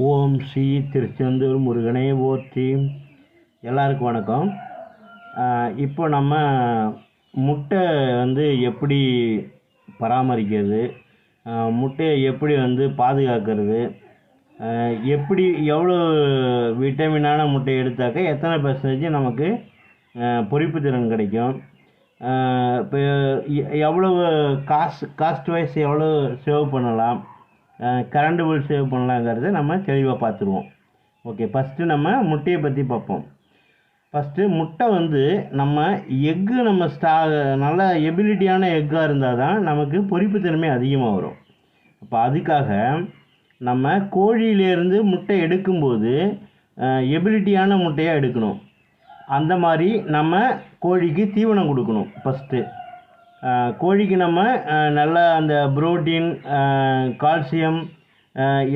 ஓம் ஸ்ரீ திருச்செந்தூர் முருகனே போற்றி. எல்லாருக்கும் வணக்கம். இப்போ நம்ம முட்டை வந்து எப்படி பராமரிக்கிறது? முட்டையை எப்படி வந்து பாதுகாக்கிறது? எப்படி எவ்வளோ விட்டமினான முட்டை எடுத்தாக்க எத்தனை பர்சன்டேஜ் நமக்கு பொறிப்பு திறன் கிடைக்கும்? இப்போ எவ்வளவு காசு காஸ்ட் வைஸ் எவ்வளோ சேவ் பண்ணலாம்? கரண்ட் பில் சேவ் பண்ணலாங்கிறத நம்ம தெளிவாக பார்த்துருவோம். ஓகே ஃபஸ்ட்டு நம்ம முட்டையை பற்றி பார்ப்போம். ஃபஸ்ட்டு முட்டை வந்து நம்ம எக்கு நம்ம ஸ்டா நல்ல எபிலிட்டியான எக்காக இருந்தால் தான் நமக்கு பொறிப்பு திறமை அதிகமாக வரும். அப்போ அதுக்காக நம்ம கோழியிலேருந்து முட்டை எடுக்கும்போது எபிலிட்டியான முட்டையாக எடுக்கணும். அந்த மாதிரி நம்ம கோழிக்கு தீவனம் கொடுக்கணும் ஃபஸ்ட்டு கோழிக்கு நம்ம நல்லா நல்ல அந்த புரோட்டீன் கால்சியம்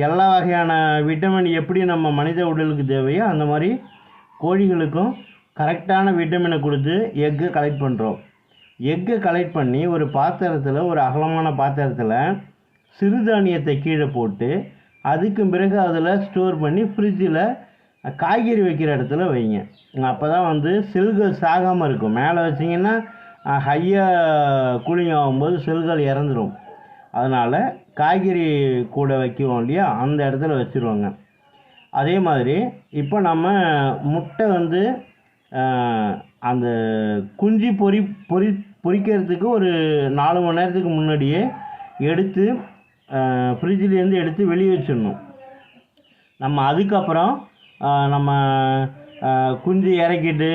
எல்லா வகையான விட்டமின் எப்படி நம்ம மனித உடலுக்கு தேவையோ அந்த மாதிரி கோழிகளுக்கும் கரெக்டான விட்டமினை கொடுத்து எக்கு கலெக்ட் பண்ணுறோம் எக்கை கலெக்ட் பண்ணி ஒரு பாத்திரத்தில் ஒரு அகலமான பாத்திரத்தில் சிறுதானியத்தை கீழே போட்டு அதுக்கு பிறகு அதில் ஸ்டோர் பண்ணி ஃப்ரிட்ஜில் காய்கறி வைக்கிற இடத்துல வைங்க. அப்போ தான் வந்து செல்கள் சாகாமல் இருக்கும். மேலே வச்சிங்கன்னா ஹையாக கூலிங் ஆகும்போது செல்கள் இறந்துடும் அதனால் காய்கறி கூட வைக்கிறோம் இல்லையா? அந்த இடத்துல வச்சுருவாங்க. அதே மாதிரி இப்போ நம்ம முட்டை வந்து அந்த குஞ்சு பொரி பொரி பொரிக்கிறதுக்கு ஒரு நாலு மணி நேரத்துக்கு முன்னாடியே எடுத்து ஃப்ரிட்ஜிலேருந்து எடுத்து வெளியே வச்சிடணும். நம்ம அதுக்கப்புறம் நம்ம குஞ்சு இறக்கிட்டு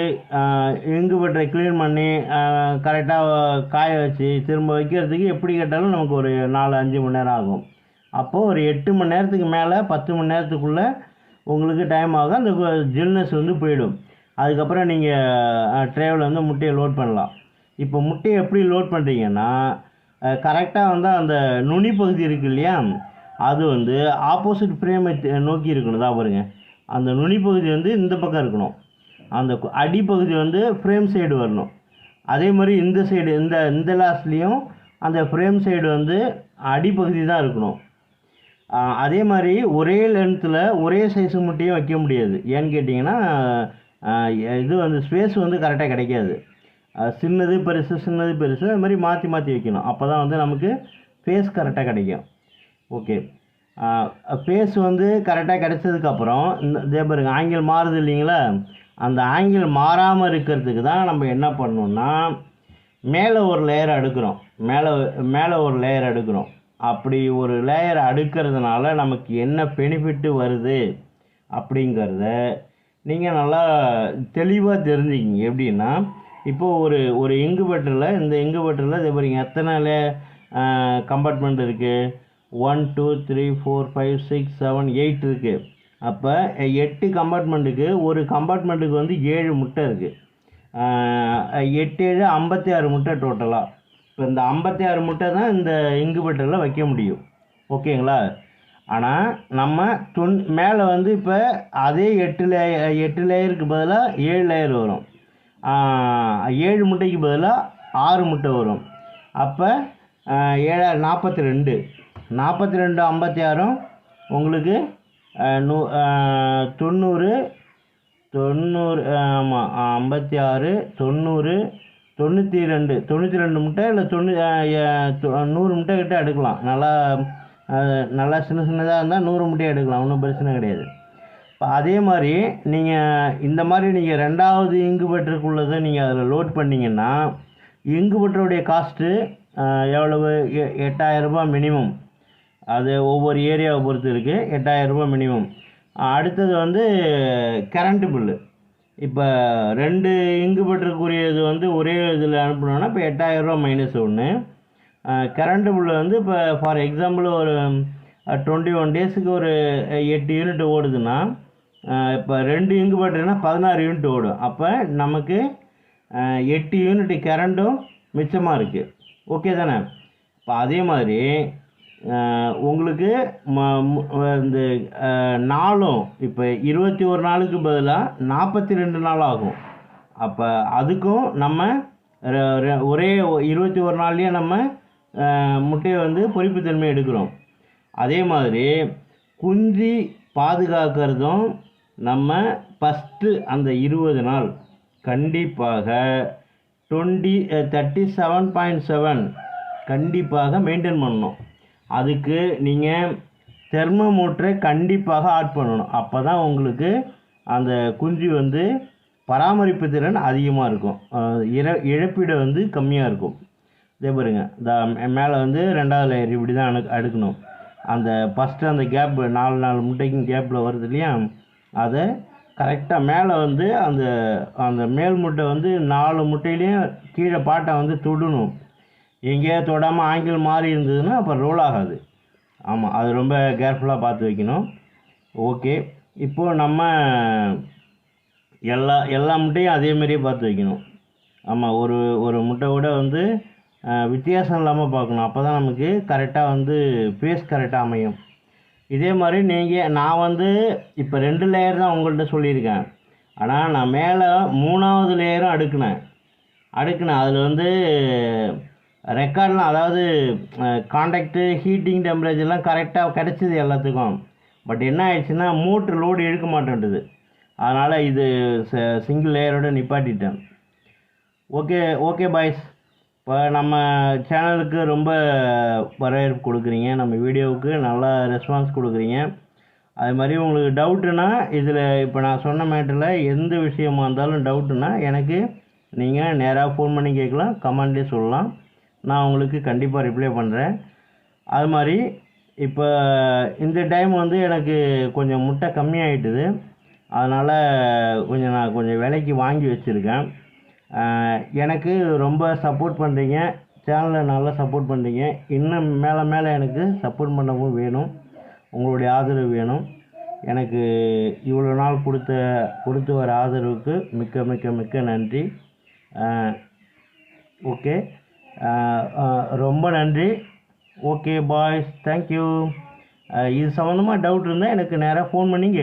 இங்குபெட்டரை க்ளீன் பண்ணி கரெக்டாக காய வச்சு திரும்ப வைக்கிறதுக்கு எப்படி கேட்டாலும் நமக்கு ஒரு நாலு அஞ்சு மணி நேரம் ஆகும். அப்போது ஒரு எட்டு மணி நேரத்துக்கு மேலே பத்து மணி நேரத்துக்குள்ளே உங்களுக்கு டைம் ஆகும். அந்த ஜில்னஸ் வந்து போயிடும். அதுக்கப்புறம் நீங்கள் ட்ரேவில் வந்து முட்டையை லோட் பண்ணலாம். இப்போ முட்டையை எப்படி லோட் பண்ணுறீங்கன்னா கரெக்டாக வந்து அந்த நுனி பகுதி இருக்கு இல்லையா? அது வந்து ஆப்போசிட் ஃப்ரேமை நோக்கி இருக்கணும். தான் பாருங்கள் அந்த நுனி பகுதி வந்து இந்த பக்கம் இருக்கணும். அந்த அடிப்பகுதி வந்து ஃப்ரேம் சைடு வரணும். அதே மாதிரி இந்த சைடு இந்த இந்த லாஸ்ட்லேயும் அந்த ஃப்ரேம் சைடு வந்து அடிப்பகுதி தான் இருக்கணும். அதே மாதிரி ஒரே லென்த்தில் ஒரே சைஸு முட்டையும் வைக்க முடியாது. ஏன்னு கேட்டிங்கன்னா இது வந்து ஸ்பேஸ் வந்து கரெக்டாக கிடைக்காது. சின்னது பெருசு சின்னது பெருசு அது மாதிரி மாற்றி மாற்றி வைக்கணும். அப்போ தான் வந்து நமக்கு ஃபேஸ் கரெக்டாக கிடைக்கும். ஓகே ஃபேஸ் வந்து கரெக்டாக கிடைச்சதுக்கப்புறம் இந்த இதே பாருங்க ஆங்கிள் மாறுது இல்லைங்களா? அந்த ஆங்கிள் மாறாமல் இருக்கிறதுக்கு தான் நம்ம என்ன பண்ணணுன்னா மேலே ஒரு லேயர் அடுக்கிறோம். மேலே மேலே ஒரு லேயர் அடுக்கிறோம். அப்படி ஒரு லேயர் அடுக்கிறதுனால நமக்கு என்ன பெனிஃபிட்டு வருது அப்படிங்கிறத நீங்கள் நல்லா தெளிவாக தெரிஞ்சுக்கிங்க. எப்படின்னா இப்போது ஒரு ஒரு இங்குபெட்டரில் இந்த இங்குபெட்டரில் இதே பாருங்க எத்தனை லே கம்பார்ட்மெண்ட் இருக்குது one two three four five six seven eight இருக்குது அப்போ எட்டு கம்பார்ட்மெண்ட்டுக்கு ஒரு கம்பார்ட்மெண்ட்டுக்கு வந்து ஏழு முட்டை இருக்குது எட்டு ஏழு ஐம்பத்தி ஆறு முட்டை டோட்டலாக இப்போ இந்த ஐம்பத்தி ஆறு முட்டை தான் இந்த இங்குபெட்டரில் வைக்க முடியும். ஓகேங்களா? ஆனால் நம்ம தொன் மேலே வந்து இப்போ அதே எட்டு லே எட்டு லேயருக்கு பதிலாக ஏழு லேயர் வரும். ஏழு முட்டைக்கு பதிலாக ஆறு முட்டை வரும். அப்போ ஏழா நாற்பத்தி ரெண்டு. நாற்பத்தி ரெண்டு ஐம்பத்தி ஆறும் உங்களுக்கு நூ தொண்ணூறு தொண்ணூறு ஆமாம் ஐம்பத்தி ஆறு தொண்ணூறு தொண்ணூற்றி ரெண்டு. தொண்ணூற்றி ரெண்டு முட்டை இல்லை தொண்ணூ நூறு முட்டை கிட்ட எடுக்கலாம். நல்லா நல்லா சின்ன சின்னதாக இருந்தால் நூறு முட்டையை எடுக்கலாம். ஒன்றும் பிரச்சனை கிடையாது. இப்போ அதே மாதிரி நீங்கள் இந்த மாதிரி நீங்கள் ரெண்டாவது இங்குபெட்டருக்குள்ளதை நீங்கள் அதில் லோட் பண்ணிங்கன்னா இங்குபெட்டருடைய காஸ்ட்டு எவ்வளவு? எ- எட்டாயிரம் ரூபாய் மினிமம் அது ஒவ்வொரு ஏரியாவை பொறுத்து இருக்குது எட்டாயிரம் ரூபாய் மினிமம் அடுத்தது வந்து கரண்ட்டு பில்லு இப்போ ரெண்டு இங்குபெட்டருக்குரியது வந்து ஒரே இதில் அனுப்பினோன்னா இப்போ எட்டாயிரரூபா மைனஸ் ஒன்று கரண்ட்டு பில்லு வந்து இப்போ ஃபார் எக்ஸாம்பிள் ஒரு டுவெண்ட்டி ஒன் டேஸுக்கு ஒரு எட்டு யூனிட் ஓடுதுன்னா இப்போ ரெண்டு இங்குபெட்டர்னா பதினாறு யூனிட் ஓடும். அப்போ நமக்கு எட்டு யூனிட் கரண்ட்டும் மிச்சமாக இருக்குது ஓகே தானே? இப்போ அதே மாதிரி உங்களுக்கு ம இந்த நாளும் இப்போ இருபத்தி ஒரு நாளுக்கு பதிலாக நாற்பத்தி ரெண்டு நாள் ஆகும். அப்போ அதுக்கும் நம்ம ஒரே இருபத்தி ஒரு நாள்லேயே நம்ம முட்டையை வந்து பொரிப்புத்தன்மை எடுக்கிறோம். அதே மாதிரி குஞ்சு பாதுகாக்கிறதும் நம்ம ஃபஸ்ட்டு அந்த இருபது நாள் கண்டிப்பாக twenty thirty seven point seven கண்டிப்பாக மெயின்டைன் பண்ணணும். அதுக்கு நீங்கள் தெர்மோமீட்டரை கண்டிப்பாக ஆட் பண்ணணும். அப்போ தான் உங்களுக்கு அந்த குஞ்சு வந்து பராமரிப்பு திறன் அதிகமாக இருக்கும். இற இழப்பீடு வந்து கம்மியாக இருக்கும். இதே பாருங்க. இந்த மேலே வந்து ரெண்டாவது லேயர் இப்படி தான் அணு அடுக்கணும். அந்த ஃபஸ்ட்டு அந்த கேப் நாலு நாலு முட்டைக்கும் கேப்பில் வருது இல்லையா? அதை கரெக்டாக மேலே வந்து அந்த அந்த மேல் முட்டை வந்து நாலு முட்டையிலையும் கீழே பாட்டை வந்து தொடணும். எங்கேயோ தொடாமல் ஆங்கிள் மாறி இருந்ததுன்னா அப்போ ரோல் ஆகாது. ஆமாம் அது ரொம்ப கேர்ஃபுல்லாக பார்த்து வைக்கணும். ஓகே இப்போது நம்ம எல்லா எல்லா முட்டையும் அதே மாதிரியே பார்த்து வைக்கணும். ஆமாம் ஒரு ஒரு முட்டை கூட வந்து வித்தியாசம் இல்லாமல் பார்க்கணும். அப்போ தான் நமக்கு கரெக்டாக வந்து ஃபேஸ் கரெக்டாக அமையும். இதே மாதிரி நீங்கள் நான் வந்து இப்போ ரெண்டு லேயர் தான் உங்கள்கிட்ட சொல்லியிருக்கேன். ஆனால் நான் மேலே மூணாவது லேயரும் அடுக்கினேன். அடுக்கினேன். அதில் வந்து ரெக்கார்ட்லாம் அதாவது காண்டாக்டு ஹீட்டிங் டெம்பரேச்சர்லாம் கரெக்டாக கிடச்சிது எல்லாத்துக்கும். பட் என்ன ஆயிடுச்சுன்னா மோட்ரு லோடு எடுக்க மாட்டேன்ட்டுது அதனால் இது சிங்கிள் லேயரோட நிப்பாட்டிட்டேன். ஓகே ஓகே பாய்ஸ் இப்போ நம்ம சேனலுக்கு ரொம்ப வரவேற்பு கொடுக்குறீங்க. நம்ம வீடியோவுக்கு நல்லா ரெஸ்பான்ஸ் கொடுக்குறீங்க. அது மாதிரி உங்களுக்கு டவுட்டுனா இதில் இப்போ நான் சொன்ன மேட்டரில் எந்த விஷயமா இருந்தாலும் டவுட்டுனா எனக்கு நீங்கள் நேராக ஃபோன் பண்ணி கேட்கலாம். கமெண்ட்லேயே சொல்லலாம். நான் உங்களுக்கு கண்டிப்பாக ரிப்ளை பண்ணுறேன் அது மாதிரி இப்போ இந்த டைம் வந்து எனக்கு கொஞ்சம் முட்டை கம்மியாயிட்டுது. அதனால் கொஞ்சம் நான் கொஞ்சம் விலைக்கு வாங்கி வச்சுருக்கேன். எனக்கு ரொம்ப சப்போர்ட் பண்ணுறீங்க சேனலை நல்லா சப்போர்ட் பண்ணுறீங்க இன்னும் மேலே மேலே எனக்கு சப்போர்ட் பண்ணவும் வேணும். உங்களுடைய ஆதரவு வேணும். எனக்கு இவ்வளோ நாள் கொடுத்த கொடுத்து வர ஆதரவுக்கு மிக்க மிக்க மிக்க நன்றி. ஓகே. ரொம்ப நன்றி. ஓகே பாய்ஸ் தேங்க்யூ இது சம்மந்தமாக டவுட் இருந்தால் எனக்கு நேராக ஃபோன் பண்ணி